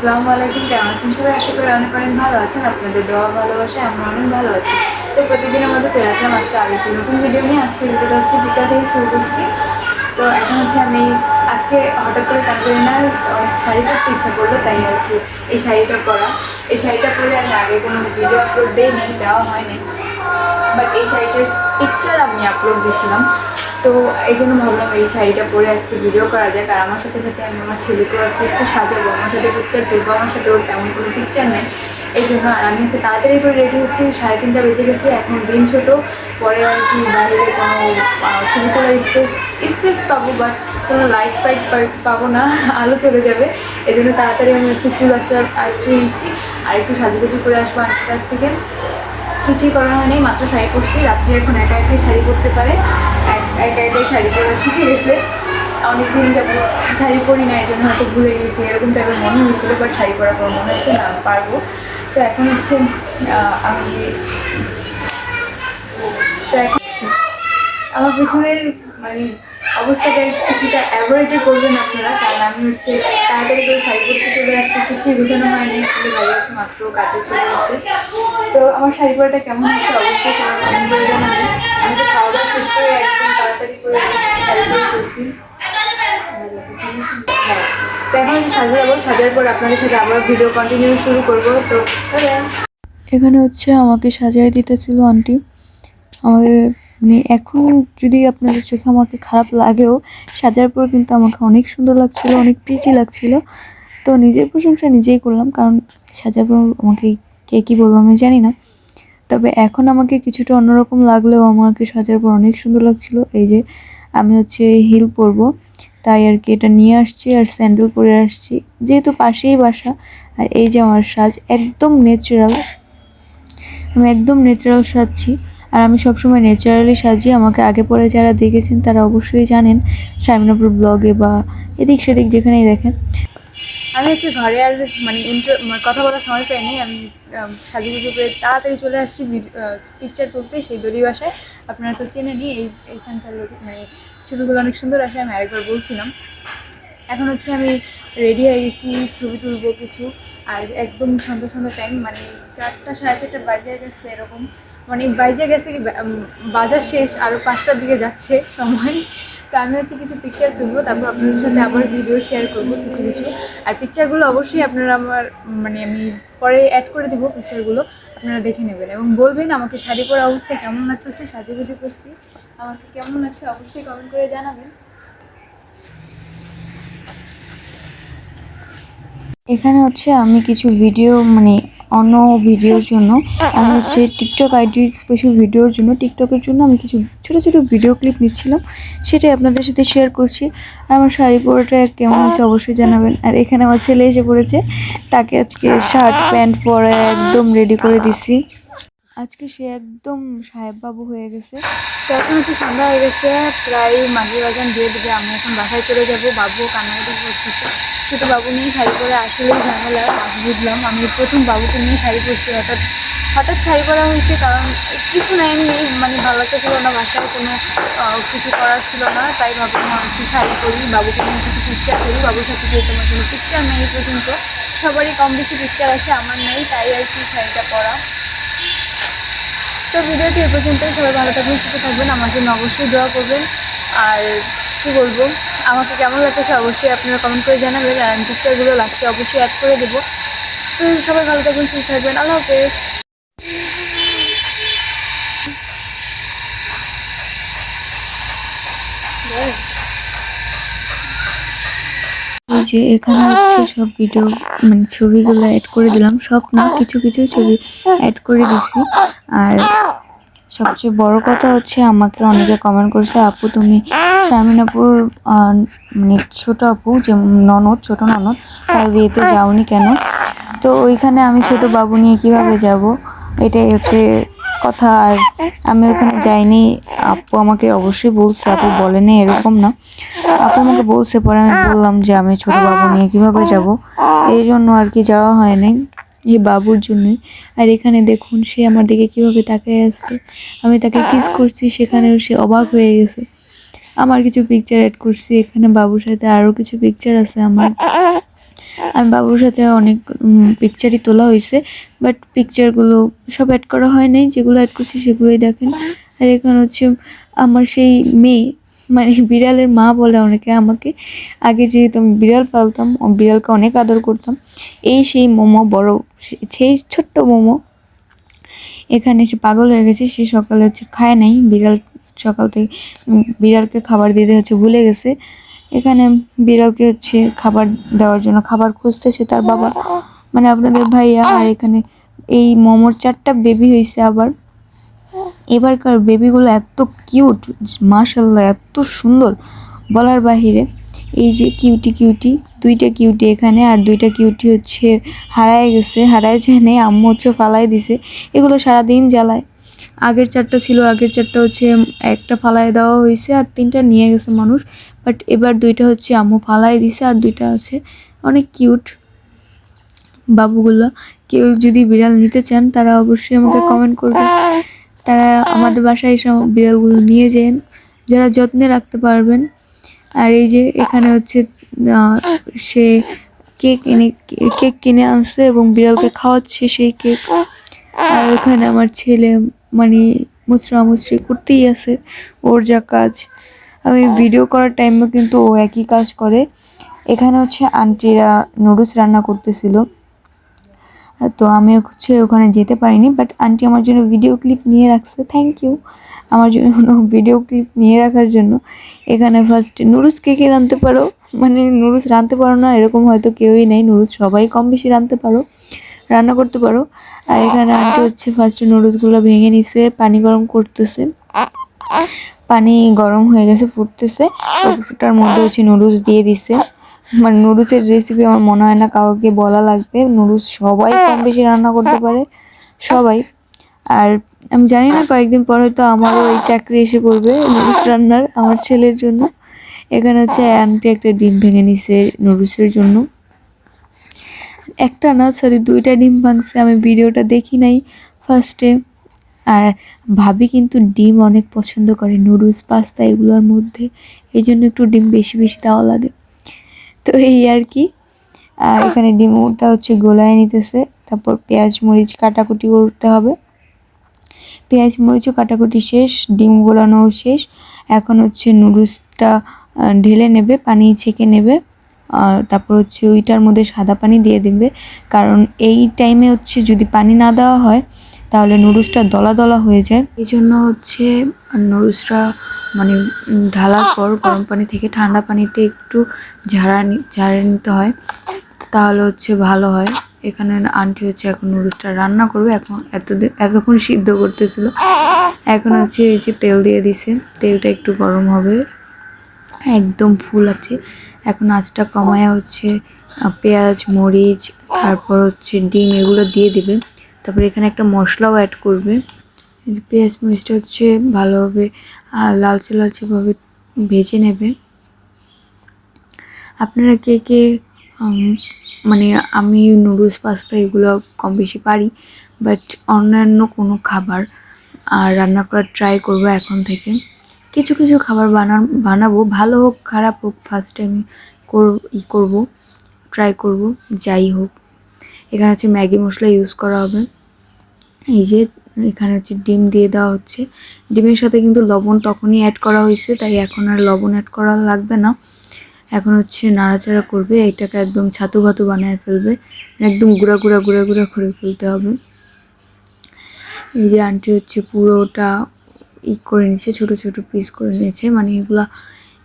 আসসালামু আলাইকুম, কেমন আছেন সবাই? আশা করি অনেক অনেক ভালো আছেন। আপনাদের দেওয়া ভালোবাসায় আমরা অনেক ভালো আছি। তো প্রতিদিনের মধ্যে চলে আসলাম আজকে আরও একটি নতুন ভিডিও নিয়ে। আজকে ভিডিওটা হচ্ছে বিকাল থেকে শুরু করছি। তো এখন হচ্ছে আমি আজকে হঠাৎ করে কেন করি না শাড়ি পরতে ইচ্ছা করল, তাই আর কি এই শাড়িটা পরা। এই শাড়িটা পরে আমি আগে কোনো ভিডিও আপলোড দিইনি, দেওয়া হয়নি। বাট এই শাড়িটার পিকচার আমি আপলোড দিয়েছিলাম। তো এই জন্য ভাবলাম এই শাড়িটা পরে আজকে ভিডিও করা যাক। আর আমার সাথে সাথে আমি আমার ছেলেকেও আজকে একটু সাজাবো। আমার সাথে পিকচার তুলবো, আমার সাথে ওর তেমন কোনো পিকচার নেই। এই জন্য আর আমি হচ্ছে তাড়াতাড়ি করে রেডি হচ্ছি, সাড়ে তিনটা বেজে গেছি, এখন দিন ছোট। পরে আর কি বাইরে কোনো ছবি তোলার স্পেস স্পেস পাবো বাট কোনো লাইট ফাইট পাবো না, আলো চলে যাবে। এই জন্য তাড়াতাড়ি আমি হচ্ছে চুল আসতে আছড়ে নিচ্ছি। আর একটু সাজুগুজু করে আসব আন্টির কাছ থেকে। কিছুই করানো হয়নি মাত্র শাড়ি পরছি। রাত্রে এখন একা একাই শাড়ি পরতে পারে। শাড়ি পরা শিখে গেছে। অনেকদিন যাব শাড়ি পরি না এই জন্য হয়তো ভুলে গেছি, এরকম টাইপের মনে হয়েছিল বাট শাড়ি পরার পর মনে হয়েছে, না, পারব। তো এখন হচ্ছে আমি তো এখন আমার পিছনের মানে অবস্থাটা কিছুটা অ্যাভয়েডই করবেন আপনারা, কারণ আমি হচ্ছে তাড়াতাড়ি করে শাড়ি পরতে চলে আসছি, কিছুই গোছানো হয়নি আসলে ভালো আছে মাত্র কাছে চলে আসছে তো আমার শাড়ি পরাটা কেমন হচ্ছে, অবশ্যই কমেন্ট করে জানাবে। আমি তো খাওয়া দাওয়া শেষ করে একদম তাড়াতাড়ি করে চলছি। সাজার পর আপনাদের সাথে আবার ভিডিও কন্টিনিউ শুরু করব। তো এখানে হচ্ছে আমাকে সাজিয়ে দিতেছিল আন্টি। আমাদের মানে এখন যদি আপনাদের চোখে আমাকে খারাপ লাগেও সাজার পর কিন্তু আমাকে অনেক সুন্দর লাগছিল অনেক প্রিটি লাগছিল। তো নিজের প্রশংসা নিজেই করলাম কারণ সাজার পর আমাকে কে কী বলব আমি জানি না। তবে এখন আমাকে কিছুটা অন্যরকম লাগলেও আমাকে সাজার পর অনেক সুন্দর লাগছিল। এই যে আমি হচ্ছে হিল পরবো, তাই আর কি এটা নিয়ে আসছি আর স্যান্ডেল পরে আসছি। যেহেতু পাশেই বাসা আর এই যে আমার সাজ একদম ন্যাচারাল আমি একদম ন্যাচারাল সাজছি। আর আমি সবসময় ন্যাচারালি সাজি, আমাকে আগে পরে যারা দেখেছেন তারা অবশ্যই জানেন। শামিনাপুর ব্লগে বা এদিক সেদিক যেখানেই দেখেন। আমি হচ্ছে ঘরে আর মানে ইন্টার কথা বলার সময় পাইনি আমি সাজুগুজু করে তাড়াতাড়ি চলে আসছি পিকচার তুলতে সেই দড়ি বাসায়। আপনারা তো চেনেনই এই, এইখানকার মানে ছবিগুলো অনেক সুন্দর আসে, আমি আরেকবার বলছিলাম। এখন হচ্ছে আমি রেডি হয়ে গেছি, ছবি তুলবো কিছু। আর একদম সন্ধ্যা সন্ধ্যা টাইম মানে চারটা, সাড়ে চারটা বাজে গেছে এরকম। মানে বাইজে গেছে কি বাজার শেষ আরও পাঁচটার দিকে যাচ্ছে সময়। তো আমি হচ্ছে কিছু পিকচার তুলবো, তারপর আপনাদের সাথে আবার ভিডিও শেয়ার করব কিছু কিছু। আর পিকচারগুলো অবশ্যই আপনারা আমার মানে আমি পরে অ্যাড করে দেবো পিকচারগুলো আপনারা দেখে নেবেন। এবং বলবেন আমাকে শাড়ি পরা অবস্থা কেমন লাগতেছে, সাজুগুজু করছি। আমাকে কেমন লাগছে অবশ্যই কমেন্ট করে জানাবেন। এখানে হচ্ছে আমি কিছু ভিডিও মানে অন্য ভিডিওর জন্য। আমি হচ্ছে টিকটক আইডির কিছু ভিডিওর জন্য টিকটকের জন্য আমি কিছু ছোট ছোট ভিডিও ক্লিপ নিচ্ছিলাম। সেটাই আপনাদের সাথে শেয়ার করছি। আর আমার শাড়ি পরাটা কেমন হয়েছে অবশ্যই জানাবেন। আর এখানে আমার ছেলে এসে পড়েছে। তাকে আজকে শার্ট প্যান্ট পরে একদম রেডি করে দিছি। আজকে সে একদম সাহেব বাবু হয়ে গেছে। তো এখন হচ্ছে সন্ধ্যা হয়ে গেছে, প্রায় মাঝে বাজান দিয়ে দিবে, আমি এখন বাসায় চলে যাব। বাবু কান্নাকাটি করতেছে। ছোটো বাবু নিয়ে শাড়ি পরে আসলে ঝামেলা বুঝলাম। আমি প্রথম বাবুকে নিয়ে শাড়ি পরছি, হঠাৎ হঠাৎ শাড়ি পরা হয়েছে কারণ কিছু না এমনি মানে ভালো লাগতেছিল না, বাসায় কোনো কিছু করার ছিল না। তাই ভাবলাম একটু শাড়ি পরি, বাবুকে নিয়ে কিছু পিকচার করি। বাবুর সাথে যেহেতু আমার কোনো পিকচার নেই পর্যন্ত, সবারই কম বেশি পিকচার আছে, আমার নেই, তাই আর কি শাড়িটা পরা তো ভিডিওটি এ পর্যন্তই। সবাই ভালো থাকবেন, সুস্থ থাকবেন। আমার জন্য অবশ্যই দোয়া করবেন। আর কী বলব? আমাকে কেমন লাগতেছে অবশ্যই আপনারা কমেন্ট করে জানাবেন। আর পিকচারগুলো লাস্টে অবশ্যই অ্যাড করে দেবো। তো সবাই ভালো থাকবেন, সুস্থ থাকবেন। আল্লাহ হাফেজ। যে এখানে হচ্ছে সব ভিডিও মানে ছবিগুলো অ্যাড করে দিলাম। সব না, কিছু কিছু ছবি অ্যাড করে দিছি। আর সবচেয়ে বড় কথা হচ্ছে, আমাকে অনেকে কমেন্ট করছে, আপু, তুমি শামিনাপুর মানে ছোট আপু যে ননদ, ছোট ননদ, তার বিয়েতে যাওনি কেন? তো ওইখানে আমি ছোট বাবু নিয়ে কীভাবে যাব? এটাই হচ্ছে কথা আর আমি ওখানে যাইনি। আপু আমাকে অবশ্যই বলছে, আপু বলেনি, এরকম না। আপু আমাকে বলছে, পরে আমি বললাম যে আমি ছোট বাবু নিয়ে কীভাবে যাব। এই জন্য আর কি যাওয়া হয়নি। এই বাবুর জন্যই। আর এখানে দেখুন, সে আমার দিকে কীভাবে তাকিয়ে আসছে আমি তাকে কিস করছি, সেখানেও সে অবাক হয়ে গেছে। আমার কিছু পিকচার অ্যাড করছি, এখানে বাবুর সাথে আরও কিছু পিকচার আছে আমার। আমি বাবুর সাথে অনেক পিকচারই তোলা হয়েছে বাট পিকচারগুলো সব অ্যাড করা হয় নাই, যেগুলো অ্যাড করছি সেগুলোই দেখেন। আর এখানে হচ্ছে আমার সেই মেয়ে মানে বিড়ালের মা বলে অনেকে আমাকে, আগে যেহেতু আমি বিড়াল পালতাম বিড়ালকে অনেক আদর করতাম, এই সেই মোমো বড়, সেই ছোট্ট মোমো, এখানে সে পাগল হয়ে গেছে, সে সকালে হচ্ছে খায় নাই, বিড়াল সকাল থেকে বিড়ালকে খাবার দিতে হচ্ছে ভুলে গেছে। এখানে বিড়ালকে হচ্ছে খাবার দেওয়ার জন্য খাবার খুঁজতেছে তার বাবা। মানে আপনাদের ভাইয়া আর এখানে এই মোমোর চারটা বেবি হয়েছে আবার। এবারকার বেবিগুলো এত কিউট মাশাল্লাহ এত সুন্দর। বলার বাহিরে এই যে কিউটি কিউটি দুইটা কিউটি এখানে আর দুইটা কিউটি হচ্ছে হারায় গেছে, হারায় যায় নেই, আম্মু হচ্ছে ফালাই দিছে। এগুলো সারাদিন জ্বালায়। আগের চারটা ছিল, আগের চারটা হচ্ছে একটা ফালায় দেওয়া হয়েছে আর তিনটা নিয়ে গেছে মানুষ। বাট এবার দুইটা হচ্ছে আম্মু ফালাই দিছে আর দুইটা আছে অনেক কিউট বাবুগুলো। কেউ যদি বিড়াল নিতে চান, তারা অবশ্যই আমাকে কমেন্ট করবে। তারা আমাদের বাসায় এসে বিড়ালগুলো নিয়ে যান, যারা যত্নে রাখতে পারবেন। আর এই যে এখানে হচ্ছে সে কেক এনে, কেক কিনে আনছে এবং বিড়ালকে খাওয়াচ্ছে সেই কেক। আর এখানে আমার ছেলে মানে মুচড়া মুচড়ি করতেই আছে, ওর যা কাজ। আমি ভিডিও করার টাইমে কিন্তু ও একই কাজ করে। এখানে হচ্ছে আন্টিরা নুডলস রান্না করতেছিল। তো আমি হচ্ছে ওখানে যেতে পারিনি বাট আন্টি আমার জন্য ভিডিও ক্লিপ নিয়ে রাখছে। থ্যাংক ইউ আমার জন্য ভিডিও ক্লিপ নিয়ে রাখার জন্য। এখানে ফার্স্ট নুডলস কে কে রাঁধতে পারো? মানে নুডলস রাঁধতে পারো না, এরকম হয়তো কেউই নেই। নুডলস সবাই কম বেশি রাঁধতে পারো, রান্না করতে পারো। আর এখানে আন্টি হচ্ছে ফার্স্টে নুডলসগুলো ভেঙে নিছে, পানি গরম করতেছে। পানি গরম হয়ে গেছে, ফুটতেছে। ওটার মধ্যে হচ্ছে নুডলস দিয়ে দিছে। মানে নুডলসের রেসিপি আমার মনে হয় না কাউকে বলা লাগবে। নুডলস সবাই কম বেশি রান্না করতে পারে। সবাই। আর আমি জানি না, কয়েকদিন পর হয়তো আমারও এই চাকরি এসে পড়বে নুডলস রান্নার আমার ছেলের জন্য। এখানে হচ্ছে আন্টি একটা ডিম ভেঙে নিছে নুডলসের জন্য। একটা না সরি দুইটা ডিম ভাঙছে, আমি ভিডিওটা দেখি নাই ফার্স্টে আর ভাবি কিন্তু ডিম অনেক পছন্দ করে, নুডলস, পাস্তা এগুলোর মধ্যে। এই জন্য একটু ডিম বেশি বেশি দেওয়া লাগে। তো এই আর কি। এখানে ডিমটা হচ্ছে গোলায় নিতেছে। তারপর পেঁয়াজ, মরিচ, কাটাকুটি করতে হবে। পেঁয়াজ মরিচও কাটাকুটি শেষ, ডিম গোলানোও শেষ। এখন হচ্ছে নুডলসটা ঢেলে নেবে, পানি ছেঁকে নেবে। আর তারপর হচ্ছে ওইটার মধ্যে সাদা পানি দিয়ে দেবে। কারণ এই টাইমে হচ্ছে যদি পানি না দেওয়া হয় তাহলে নুডলসটা দলা দলা হয়ে যায়। এই জন্য হচ্ছে নুডলসটা মানে ঢালার পর গরম পানি থেকে ঠান্ডা পানিতে একটু ঝাড়া ঝাড়ে নিতে হয়। তাহলে হচ্ছে ভালো হয়। এখানে আন্টি হচ্ছে এখন নুডলসটা রান্না করবে। এখন এতদিন এতক্ষণ সিদ্ধ করতেছিল। এখন হচ্ছে এই যে তেল দিয়ে দিছে। তেলটা একটু গরম হবে। একদম ফুল আছে। এখন আঁচটা কমায় হচ্ছে পেঁয়াজ, মরিচ, তারপর হচ্ছে ডিম এগুলো দিয়ে দিবে। তারপর এখানে একটা মশলাও অ্যাড করবে। পেঁয়াজ মরিচটা হচ্ছে ভালোভাবে আহ, লালচে লালচেভাবে ভেজে নেবে। আপনারা কে কে মানে আমি নুডলস পাস্তা এগুলো কম বেশি পারি বাট অন্যান্য কোনো খাবার আর রান্না করার ট্রাই করব এখন থেকে। কিছু কিছু খাবার বানান বানাবো ভালো হোক খারাপ হোক ফার্স্ট টাইম ই করব ট্রাই করব যাই হোক। এখানে হচ্ছে ম্যাগি মশলা ইউজ করা হবে। এই যে এখানে হচ্ছে ডিম দিয়ে দেওয়া হচ্ছে। ডিমের সাথে কিন্তু লবণ তখনই অ্যাড করা হয়েছে, তাই এখন আর লবণ অ্যাড করা লাগবে না। এখন হচ্ছে নাড়াচাড়া করবে, এটাকে একদম ছাতু ভাতু বানায় ফেলবে। একদম গুঁড়া গুঁড়া গুঁড়া গুঁড়া করে ফেলতে হবে। এই যে আন্টি হচ্ছে পুরোটা ই করে নিয়েছে, ছোট ছোট পিস করে নিয়েছে। মানে এগুলা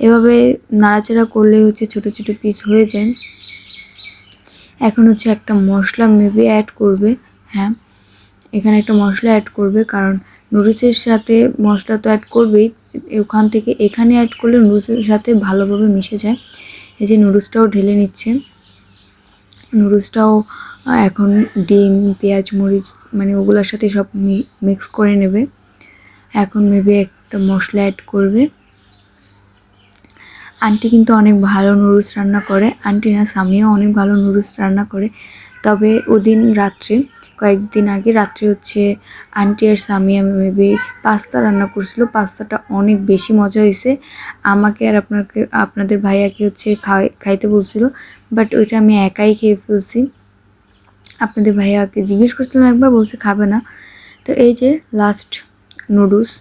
এভাবে নাড়াচাড়া করলে হচ্ছে ছোট ছোট পিস হয়ে যায়। এখন হচ্ছে একটা মশলা মেবি অ্যাড করবে হ্যাঁ। এখানে একটা মশলা অ্যাড করবে, কারণ নুডলসের সাথে মশলা তো অ্যাড করবেই। ওখান থেকে এখানে অ্যাড করলে নুডলসের সাথে ভালোভাবে মিশে যায়। এই যে নুডলসটাও ঢেলে নিচ্ছে। নুডলসটাও এখন ডিম, পেঁয়াজ, মরিচ মানে ওগুলোর সাথে সব মিক্স করে নেবে। এখন মেবি একটা মশলা অ্যাড করবে। আন্টি কিন্তু অনেক ভালো নুডলস রান্না করে। আন্টি না, স্বামীও অনেক ভালো নুডলস রান্না করে। তবে ওদিন রাত্রে কয়েকদিন আগে রাত্রে হচ্ছে আন্টি আর স্বামী আমি মেবি পাস্তা রান্না করছিল। পাস্তাটা অনেক বেশি মজা হয়েছে। আমাকে আর আপনাকে, আপনাদের ভাইয়াকে হচ্ছে খাওয়াই, খাইতে বলছিল। বাট ওইটা আমি একাই খেয়ে ফেলছি। আপনাদের ভাইয়াকে জিজ্ঞেস করছিলাম একবার, বলছে খাবে না। তো এই যে লাস্ট নুডলস